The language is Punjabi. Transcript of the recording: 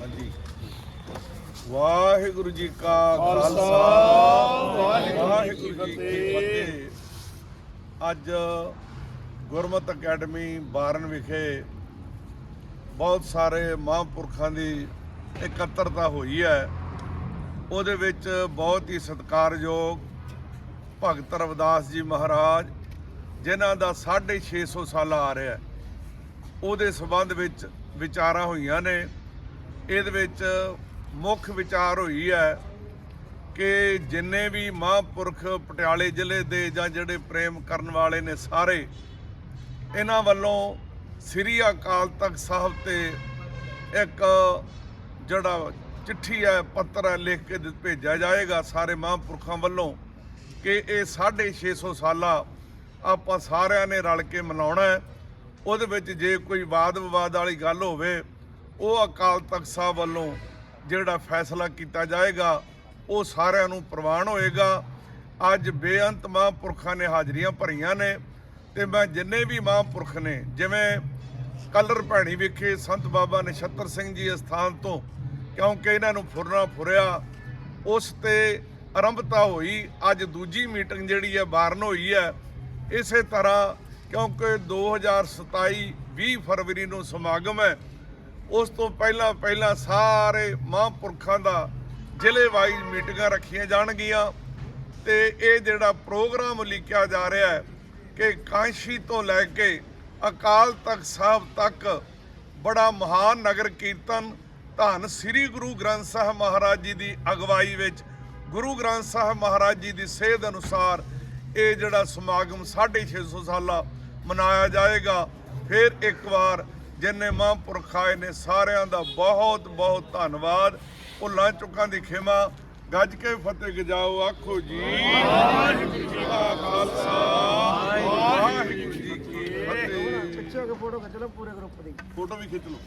ਹਾਂਜੀ। ਵਾਹਿਗੁਰੂ ਜੀ ਕਾ ਖਾਲਸਾ। ਵਾਹਿਗੁਰੂ ਜੀ ਕੀ ਫਤਿਹ। ਅੱਜ ਗੁਰਮਤ ਅਕੈਡਮੀ ਬਾਰਨ ਵਿਖੇ ਬਹੁਤ ਸਾਰੇ ਮਹਾਂਪੁਰਖਾਂ ਦੀ ਇਕੱਤਰਤਾ ਹੋਈ ਹੈ। ਉਹਦੇ ਵਿੱਚ ਬਹੁਤ ਹੀ ਸਤਿਕਾਰਯੋਗ ਭਗਤ ਰਵਿਦਾਸ ਜੀ ਮਹਾਰਾਜ ਜਿਨ੍ਹਾਂ ਦਾ 650 ਸਾਲਾ ਆ ਰਿਹਾ ਉਹਦੇ ਸਬੰਧ ਵਿੱਚ ਵਿਚਾਰਾਂ ਹੋਈਆਂ ਨੇ। ਇਹਦੇ ਵਿੱਚ ਮੁੱਖ ਵਿਚਾਰ ਹੋਈ ਹੈ ਕਿ ਜਿੰਨੇ ਵੀ ਮਹਾਂਪੁਰਖ ਪਟਿਆਲੇ ਜ਼ਿਲ੍ਹੇ ਦੇ ਜਾਂ ਜਿਹੜੇ ਪ੍ਰੇਮ ਕਰਨ ਵਾਲੇ ਨੇ ਸਾਰੇ, ਇਹਨਾਂ ਵੱਲੋਂ ਸ੍ਰੀ ਅਕਾਲ ਤਖਤ ਸਾਹਿਬ ਤੇ ਇੱਕ ਜਿਹੜਾ ਚਿੱਠੀ ਹੈ, ਪੱਤਰ ਹੈ ਲਿਖ ਕੇ ਭੇਜਿਆ ਜਾਏਗਾ ਸਾਰੇ ਮਹਾਂਪੁਰਖਾਂ ਵੱਲੋਂ ਕਿ ਇਹ 650 ਸਾਲਾ ਆਪਾਂ ਸਾਰਿਆਂ ਨੇ ਰਲ ਕੇ ਮਨਾਉਣਾ ਹੈ। ਉਹਦੇ ਵਿੱਚ ਜੇ ਕੋਈ ਵਾਦ ਵਿਵਾਦ ਵਾਲੀ ਗੱਲ ਹੋਵੇ ਉਹ ਅਕਾਲ ਤਖਤ ਸਾਹਿਬ ਵੱਲੋਂ ਜਿਹੜਾ ਫੈਸਲਾ ਕੀਤਾ ਜਾਏਗਾ, ਉਹ ਸਾਰਿਆਂ ਨੂੰ ਪ੍ਰਵਾਨ ਹੋਏਗਾ। ਅੱਜ ਬੇਅੰਤ ਮਹਾਂਪੁਰਖਾਂ ਨੇ ਹਾਜ਼ਰੀਆਂ ਭਰੀਆਂ ਨੇ ਤੇ ਮੈਂ ਜਿੰਨੇ ਵੀ ਮਹਾਂਪੁਰਖ ਨੇ, ਜਿਵੇਂ ਕਲਰ ਭੈਣੀ ਵਿਖੇ ਸੰਤ ਬਾਬਾ ਨਛੱਤਰ ਸਿੰਘ ਜੀ ਅਸਥਾਨ ਤੋਂ ਕਿਉਂਕਿ ਇਹਨਾਂ ਨੂੰ ਫੁਰਨਾ ਫੁਰਿਆ, ਉਸ ਤੇ ਆਰੰਭਤਾ ਹੋਈ, ਅੱਜ ਦੂਜੀ ਮੀਟਿੰਗ ਜਿਹੜੀ ਹੈ ਬਾਰਨ ਹੋਈ ਹੈ। ਇਸੇ ਤਰ੍ਹਾਂ ਕਿਉਂਕਿ 2027 20 ਫਰਵਰੀ ਨੂੰ ਸਮਾਗਮ ਹੈ ਉਸ ਤੋਂ ਪਹਿਲਾਂ ਪਹਿਲਾਂ ਸਾਰੇ ਮਹਾਂਪੁਰਖਾਂ ਦਾ ਜ਼ਿਲ੍ਹੇ ਵਾਈਜ਼ ਮੀਟਿੰਗਾਂ ਰੱਖੀਆਂ ਜਾਣਗੀਆਂ ਤੇ ਇਹ ਜਿਹੜਾ ਪ੍ਰੋਗਰਾਮ ਲਿਖਿਆ ਜਾ ਰਿਹਾ ਹੈ ਕਿ ਕਾਂਸ਼ੀ ਤੋਂ ਲੈ ਕੇ ਅਕਾਲ ਤਖਤ ਸਾਹਿਬ ਤੱਕ ਬੜਾ ਮਹਾਨ ਨਗਰ ਕੀਰਤਨ ਧੰਨ ਸ੍ਰੀ ਗੁਰੂ ਗ੍ਰੰਥ ਸਾਹਿਬ ਮਹਾਰਾਜ ਜੀ ਦੀ ਅਗਵਾਈ ਵਿੱਚ, ਗੁਰੂ ਗ੍ਰੰਥ ਸਾਹਿਬ ਮਹਾਰਾਜ ਜੀ ਦੀ ਸੇਧ ਅਨੁਸਾਰ ਇਹ ਜਿਹੜਾ ਸਮਾਗਮ 650 ਸਾਲਾ ਮਨਾਇਆ ਜਾਏਗਾ। ਫਿਰ ਇੱਕ ਵਾਰ ਜਿੰਨੇ ਮਹਾਂਪੁਰਖ ਆਏ ਨੇ ਸਾਰਿਆਂ ਦਾ ਬਹੁਤ ਬਹੁਤ ਧੰਨਵਾਦ। ਭੁੱਲਾਂ ਚੁੱਕਾਂ ਦੀ ਖਿਮਾ ਗੱਜ ਕੇ ਫਤਿਹ ਗਜਾਓ ਆਖੋ ਜੀ। ਵਾਹਿਗੁਰੂ ਜੀ ਕਾ ਖਾਲਸਾ ਵਾਹਿਗੁਰੂ ਜੀ ਕੀ ਫਤਿਹ। ਪਿੱਛੇ ਹੋ ਕੇ ਫੋਟੋ ਖਿੱਚ ਲਓ ਪੂਰੇ ਗਰੁੱਪ ਦੀ। ਫੋਟੋ ਵੀ ਖਿੱਚ ਲਓ।